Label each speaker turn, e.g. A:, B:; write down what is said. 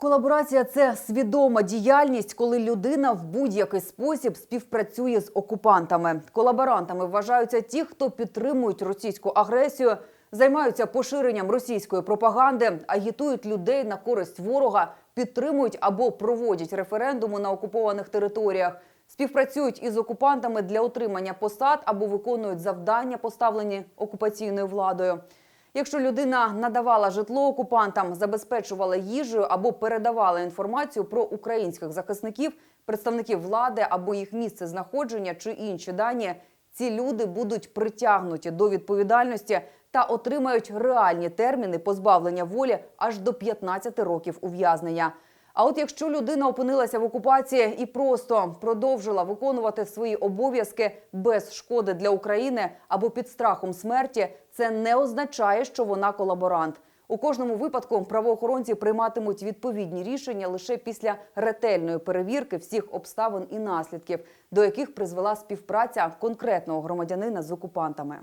A: Колаборація це свідома діяльність, коли людина в будь-який спосіб співпрацює з окупантами. Колаборантами вважаються ті, хто підтримують російську агресію, займаються поширенням російської пропаганди, агітують людей на користь ворога, підтримують або проводять референдуми на окупованих територіях, співпрацюють із окупантами для отримання посад або виконують завдання, поставлені окупаційною владою. Якщо людина надавала житло окупантам, забезпечувала їжею або передавала інформацію про українських захисників, представників влади або їх місце знаходження чи інші дані, ці люди будуть притягнуті до відповідальності та отримають реальні терміни позбавлення волі аж до 15 років ув'язнення. А от якщо людина опинилася в окупації і просто продовжила виконувати свої обов'язки без шкоди для України або під страхом смерті, це не означає, що вона колаборант. У кожному випадку правоохоронці прийматимуть відповідні рішення лише після ретельної перевірки всіх обставин і наслідків, до яких призвела співпраця конкретного громадянина з окупантами.